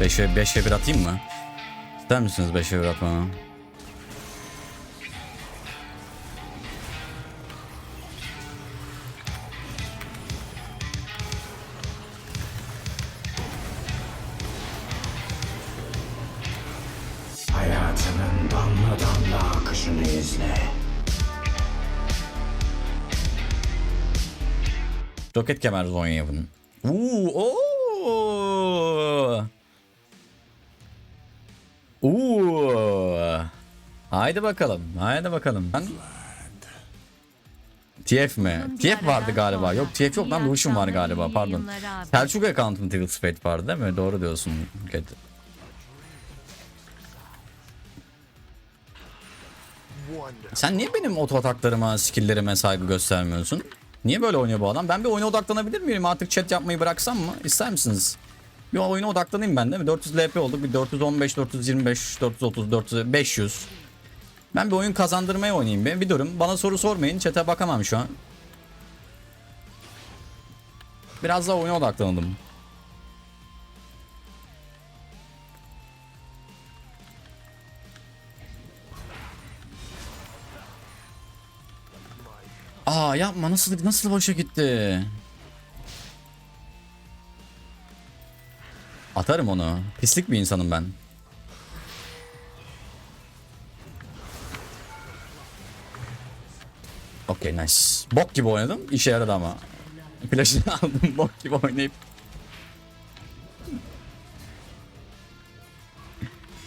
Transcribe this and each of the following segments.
5'e 5'e 1 atayım mı? İster misiniz 5'e 1 atmamı? Hayatının damla damla akışını izle. Roket kemer Zonya'nın. Uuu ooo. Uuu. Haydi bakalım. Haydi bakalım. Ben... TF mi? TF vardı galiba. Yok TF yok lan Lucian var galiba pardon. Selçuk account'un Twill Spade vardı değil mi? Doğru diyorsun. Buket. Sen niye benim oto ataklarıma, skilllerime saygı göstermiyorsun? Niye böyle oynuyor bu adam? Ben bir oyuna odaklanabilir miyim? Artık chat yapmayı bıraksam mı? İster misiniz? Bir oyuna odaklanayım ben değil mi? 400 LP olduk. Bir 415, 425, 430, 400, 500. Ben bir oyun kazandırmaya oynayayım bir. Bir durun. Bana soru sormayın. Chat'e bakamam şu an. Biraz daha oyuna odaklanalım. Aa yapma nasıl nasıl boşa gitti? Atarım onu. Pislik bir insanım ben. Okey nice. Bok gibi oynadım. İşe yaradı ama. Flash'ını aldım bok gibi oynayıp.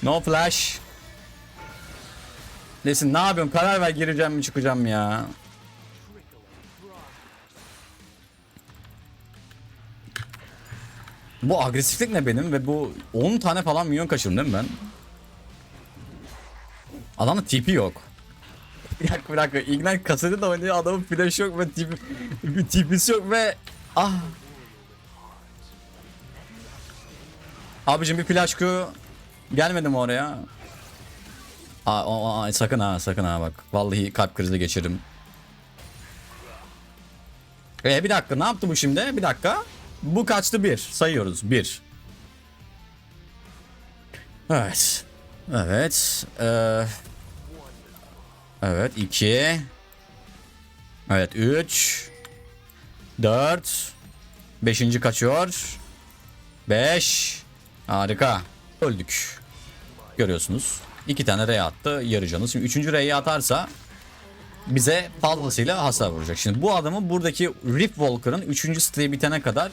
No flash. Nesin ne yapıyorum? Karar ver gireceğim mi çıkacağım ya? Bu agresiflik ne benim ve bu 10 tane falan milyon kaçırdım değil mi ben? Adamda TP yok. Bir dakika bir dakika. Ignite kaseti de oynuyor adamın flash yok ve TP, bir TP'si yok ve ah. Abicim bir flash Q gelmedi mi oraya? Aa, o- o- sakın ha sakın ha bak. Vallahi kalp krizi geçiririm. E bir dakika ne yaptı bu şimdi? Bir dakika. Bu kaçtı bir. Sayıyoruz. Bir. Evet. Evet. Ee, evet. iki. Evet. Üç. Dört. Beşinci kaçıyor. Beş. Harika. Öldük. Görüyorsunuz. İki tane R attı. Yarıcanız. Şimdi üçüncü R'yi atarsa bize fazlasıyla hasar vuracak. Şimdi bu adamı buradaki Rip Walker'ın 3. siteyi bitene kadar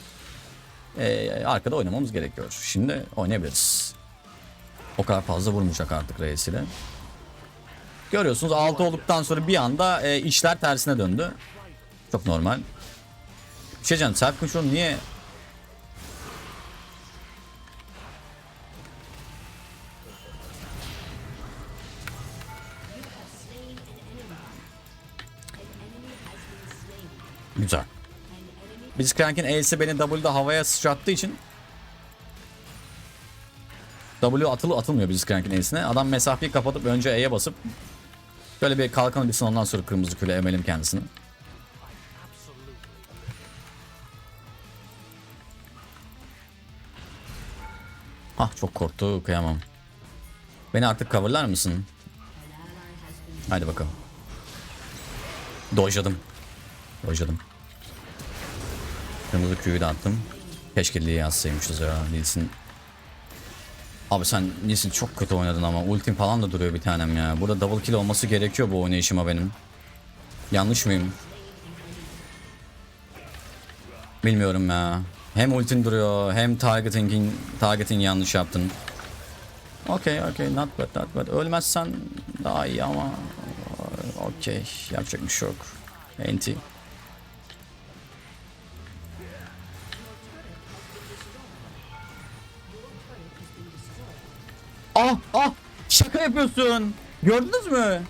e, arkada oynamamız gerekiyor. Şimdi oynayabiliriz. O kadar fazla vurmayacak artık reisiyle. Görüyorsunuz 6 olduktan sonra bir anda e, işler tersine döndü. Çok normal. Bir şey diyeceğim self control niye Güzel. Blitzcrank'in E'si beni W'da havaya sıçrattığı için W atılı atılmıyor Blitzcrank'in E'sine. Adam mesafeyi kapatıp önce E'ye basıp böyle bir kalkan bilsin ondan sonra kırmızı küle emelim kendisini. Ah çok korktu kıyamam. Beni artık coverlar mısın? Haydi bakalım. Dojladım. Dojladım. Kırmızı Q'yu da attım. Keşke Lee'yi atsaymışız ya. Lee'sin... Abi sen Lee'sin çok kötü oynadın ama ultim falan da duruyor bir tanem ya. Burada double kill olması gerekiyor bu oynayışıma benim. Yanlış mıyım? Bilmiyorum ya. Hem ultin duruyor hem targeting, targeting yanlış yaptın. Okey okey not bad not bad. Ölmezsen daha iyi ama okey yapacak bir şey yok. Enti. Yapıyorsun. Gördünüz mü?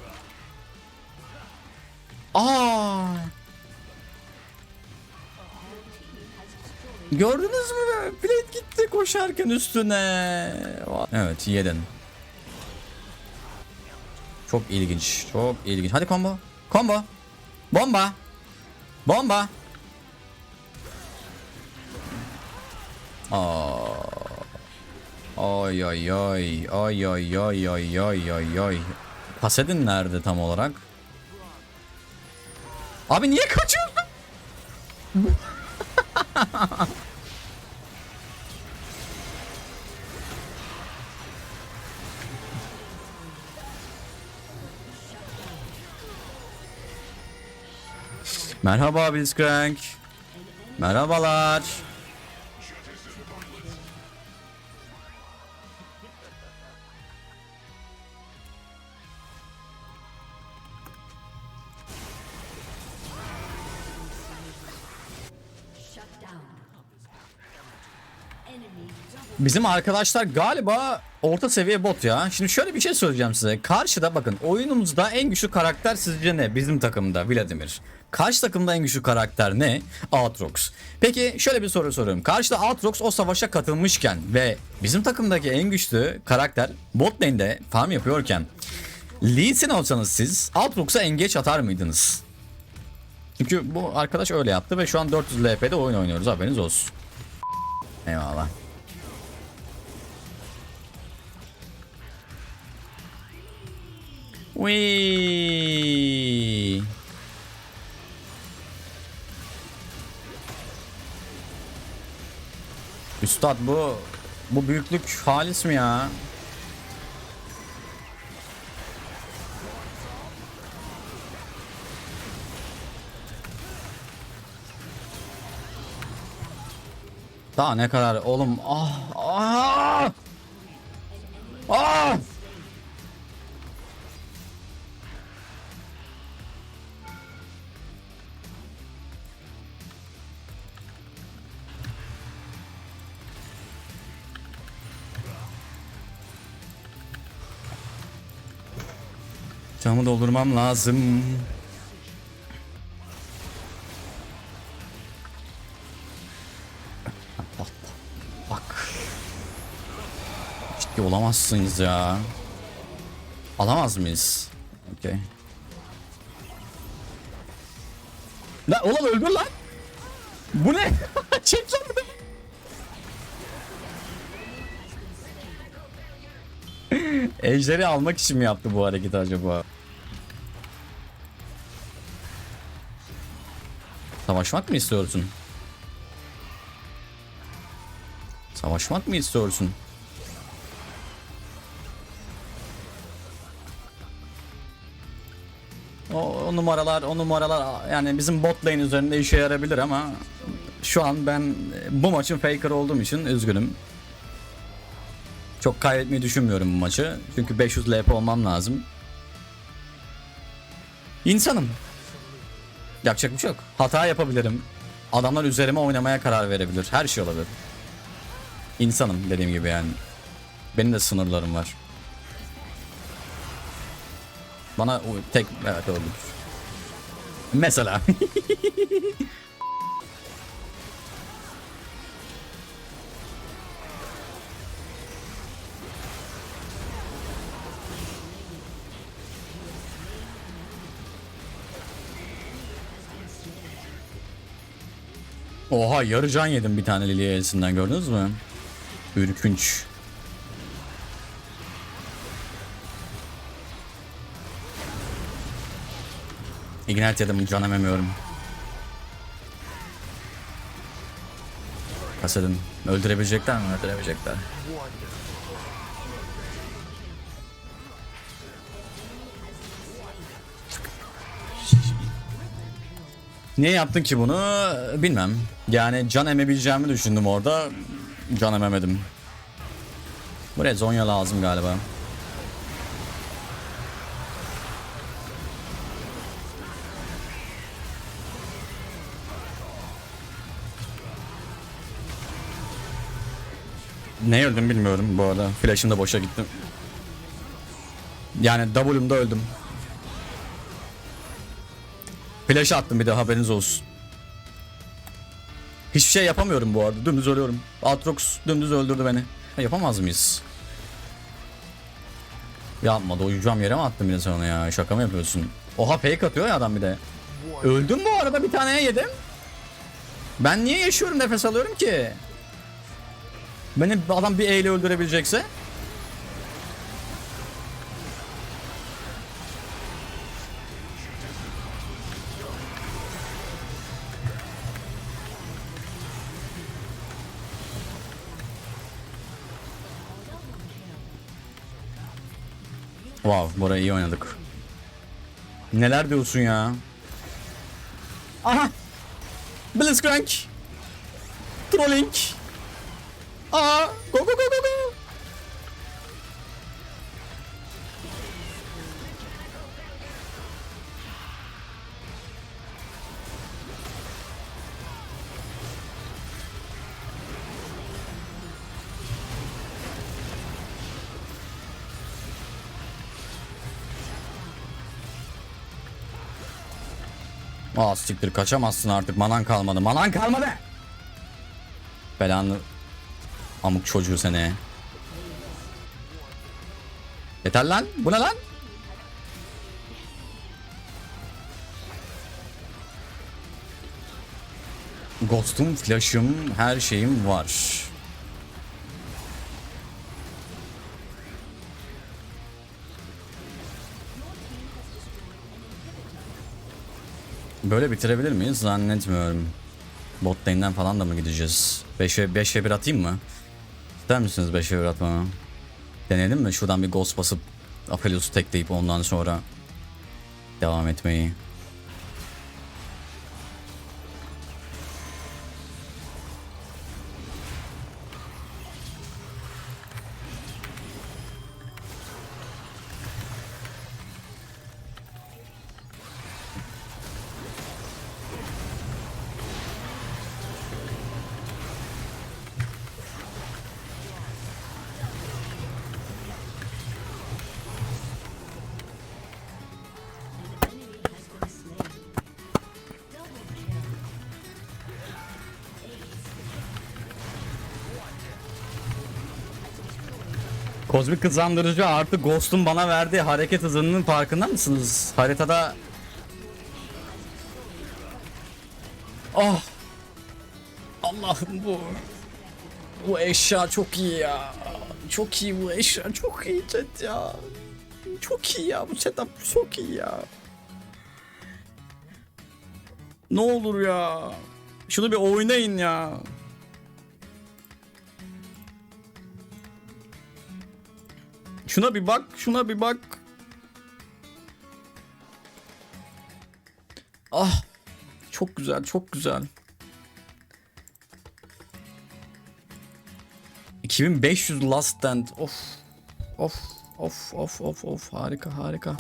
Aa. Gördünüz mü? Blade gitti koşarken üstüne. Evet yedin. Çok ilginç. Çok ilginç. Hadi combo. Combo. Bomba. Bomba. Aa. Ay ay ay ay ay ay ay ay ay ay. Pasedin nerede tam olarak? Abi niye kaçıyorsun? Merhaba Blitzcrank. Merhabalar. Bizim arkadaşlar galiba orta seviye bot ya. Şimdi şöyle bir şey söyleyeceğim size. Karşıda bakın oyunumuzda en güçlü karakter sizce ne? Bizim takımda Vladimir. Karşı takımda en güçlü karakter ne? Aatrox. Peki şöyle bir soru soruyorum. Karşıda Aatrox o savaşa katılmışken ve bizim takımdaki en güçlü karakter bot lane'de farm yapıyorken Lee Sin olsanız siz Aatrox'a engage atar mıydınız? Çünkü bu arkadaş öyle yaptı ve şu an 400 LP'de oyun oynuyoruz haberiniz olsun. Eyvallah. Wee. Üstad bu bu büyüklük halis mi ya? Daha ne kadar oğlum ah ah Camı doldurmam lazım. Bak. Ciddi olamazsınız ya. Alamaz mıyız? Okey. La oğlum öldür lan. Bu ne? Çek lan bunu. Ejderi almak için mi yaptı bu hareketi acaba? Savaşmak mı istiyorsun? Savaşmak mı istiyorsun? O, o numaralar, o numaralar yani bizim bot lane üzerinde işe yarabilir ama şu an ben bu maçın faker olduğum için üzgünüm. Çok kaybetmeyi düşünmüyorum bu maçı. Çünkü 500 LP olmam lazım. İnsanım. Yapacak bir şey yok. Hata yapabilirim. Adamlar üzerime oynamaya karar verebilir. Her şey olabilir. İnsanım dediğim gibi yani. Benim de sınırlarım var. Bana tek evet oldu. Mesela. Oha yarı can yedim bir tane Lilia elsinden gördünüz mü? Ürkünç. Ignite yedim can ememiyorum. Kasedin. Öldürebilecekler mi? Öldürebilecekler. Niye yaptın ki bunu bilmem. Yani can emebileceğimi düşündüm orada. Can ememedim. Buraya Zonya lazım galiba. Ne öldüm bilmiyorum bu arada. Flash'ım da boşa gitti. Yani W'umda öldüm. Flash attım bir de haberiniz olsun. Hiçbir şey yapamıyorum bu arada. Dümdüz ölüyorum. Aatrox dümdüz öldürdü beni. Yapamaz mıyız? Yapma doyacağım yere mi de sen onu ya? Şaka mı yapıyorsun? Oha fake atıyor ya adam bir de. Öldüm bu arada bir taneye yedim. Ben niye yaşıyorum nefes alıyorum ki? Beni adam bir E ile öldürebilecekse. Wow, burayı iyi oynadık. Neler diyorsun ya? Aha! Blitzcrank! Trolling! Aa siktir kaçamazsın artık manan kalmadı manan kalmadı. Belanı amık çocuğu seni. Yeter lan bu ne lan? Ghost'um, flash'ım, her şeyim var. Böyle bitirebilir miyiz? Zannetmiyorum. Bot lane'den falan da mı gideceğiz? 5'e 5'e 1 atayım mı? İster misiniz 5'e 1 atmamı? Deneyelim mi? Şuradan bir ghost basıp Aphelios'u tekleyip ondan sonra devam etmeyi. Kozmik hızlandırıcı artı Ghost'un bana verdiği hareket hızının farkında mısınız? Haritada... Oh! Allah'ım bu... Bu eşya çok iyi ya. Çok iyi bu eşya. Çok iyi chat ya. Çok iyi ya. Bu setup çok iyi ya. Ne olur ya. Şunu bir oynayın ya. Şuna bir bak, şuna bir bak. Ah, çok güzel, çok güzel. 2500 last stand. Of. Of, of, of, of, of. Harika, harika.